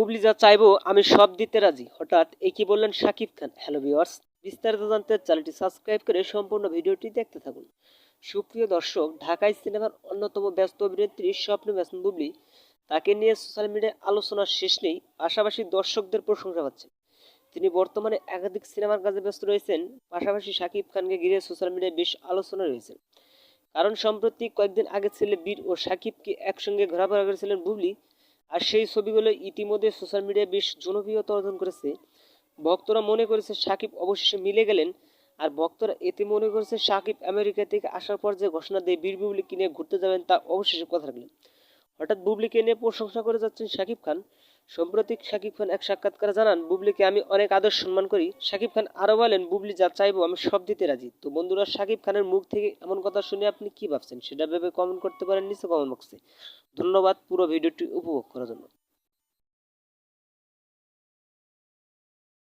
বুবলি যা চাইব, আমি সব দিতে রাজি। হঠাৎ কি বললেন শাকিব খান। হ্যালো ভিওয়ার্স বিস্তারিত জানতে চ্যানেলটি সাবস্ক্রাইব করে সম্পূর্ণ ভিডিওটি দেখতে থাকুন। সুপ্রিয় দর্শক ঢাকায় সিনেমার অন্যতম ব্যস্ত অভিনেত্রী স্বপ্ন ব্যস্ত বুবলি, তাকে নিয়ে সোশ্যাল মিডিয়ায় আলোচনার শেষ নেই, পাশাপাশি দর্শকদের প্রশংসা পাচ্ছেন তিনি বর্তমানে একাধিক সিনেমার কাজে ব্যস্ত রয়েছেন, পাশাপাশি শাকিব খানকে ঘিরে সোশ্যাল মিডিয়ায় বেশ আলোচনা রয়েছে। কারণ সম্প্রতি কয়েকদিন আগে ছেলে বীর ও শাকিবকে একসঙ্গে ঘোরাফেরা করেছিলেন বুবলি আর সেই ছবিগুলো ইতিমধ্যে সোশ্যাল মিডিয়ায় বেশ জনপ্রিয়তা অর্জন করেছে। ভক্তরা মনে করেছে সাকিব অবশেষে মিলে গেলেন। আর ভক্তরা এতে মনে করেছে সাকিব আমেরিকা থেকে আসার পর যে ঘোষণা দিয়ে বীর বুবলিকে নিয়ে ঘুরতে যাবেন তা অবশেষে কথা রাখলেন। হঠাৎ বুবলিকে নিয়ে প্রশংসা করে যাচ্ছেন সাকিব খান। সম্প্রতি শাকিব খান এক সাক্ষাৎকারে জানান, বুবলিকে আমি অনেক আদর সম্মান করি। শাকিব খান আরও বলেন, বুবলি যা চাইব আমি সব দিতে রাজি। তো বন্ধুরা, শাকিব খানের মুখ থেকে এমন কথা শুনে আপনি কি ভাবছেন? সেটা ভেবে কমেন্ট করতে পারেন নিচে কমেন্ট বক্সে ধন্যবাদ পুরো ভিডিওটি উপভোগ করার জন্য।